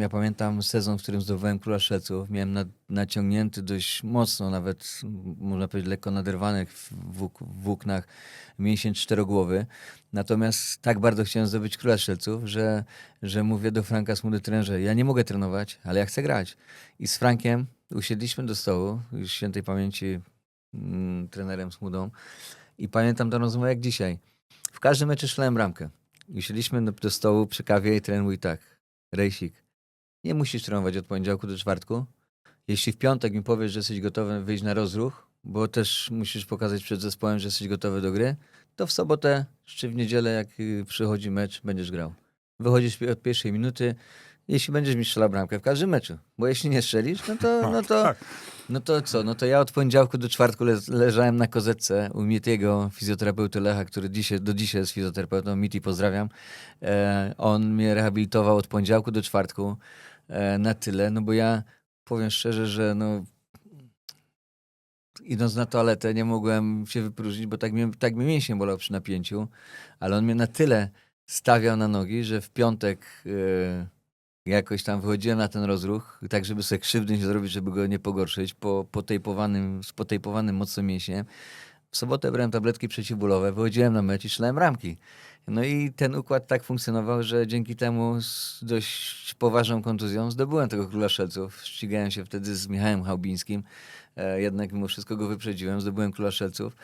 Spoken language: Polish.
Ja pamiętam sezon, w którym zdobywałem Króla Szeców. Miałem na, naciągnięty dość mocno, nawet można powiedzieć lekko naderwanych w włók- w włóknach mięsień czterogłowy. Natomiast tak bardzo chciałem zdobyć Króla Strzelców, że, że mówię do Franka Smudy trenerze, ja nie mogę trenować, ale ja chcę grać. I z Frankiem usiedliśmy do stołu, już świętej pamięci mm, trenerem Smudą i pamiętam tę rozmowę jak dzisiaj. W każdym meczu strzelałem bramkę. Usiedliśmy do, do stołu przy kawie i trener mówi tak, Rejsik, nie musisz trenować od poniedziałku do czwartku. Jeśli w piątek mi powiesz, że jesteś gotowy wyjść na rozruch, bo też musisz pokazać przed zespołem, że jesteś gotowy do gry, to w sobotę czy w niedzielę, jak y, przychodzi mecz, będziesz grał. Wychodzisz od pierwszej minuty, jeśli będziesz mi strzelał bramkę w każdym meczu. Bo jeśli nie strzelisz, no to, no to, no to co? No to ja od poniedziałku do czwartku le leżałem na kozetce u Mitiego, fizjoterapeuty Lecha, który dzisiaj, do dzisiaj jest fizjoterapeutą. Miti, pozdrawiam. E, on mnie rehabilitował od poniedziałku do czwartku na tyle, no bo ja powiem szczerze, że no idąc na toaletę nie mogłem się wypróżnić, bo tak mnie, tak mnie mięsień bolał przy napięciu, ale on mnie na tyle stawiał na nogi, że w piątek e, jakoś tam wychodziłem na ten rozruch, tak żeby sobie krzywdy nie zrobić, żeby go nie pogorszyć, po, potejpowanym, z potejpowanym mocno mięśniem. Sobotę brałem tabletki przeciwbólowe, wychodziłem na mecz i strzelałem ramki. No i ten układ tak funkcjonował, że dzięki temu z dość poważną kontuzją zdobyłem tego króla szelców. Ścigałem się wtedy z Michałem Chałbińskim. E, jednak mimo wszystko go wyprzedziłem, zdobyłem króla szelców.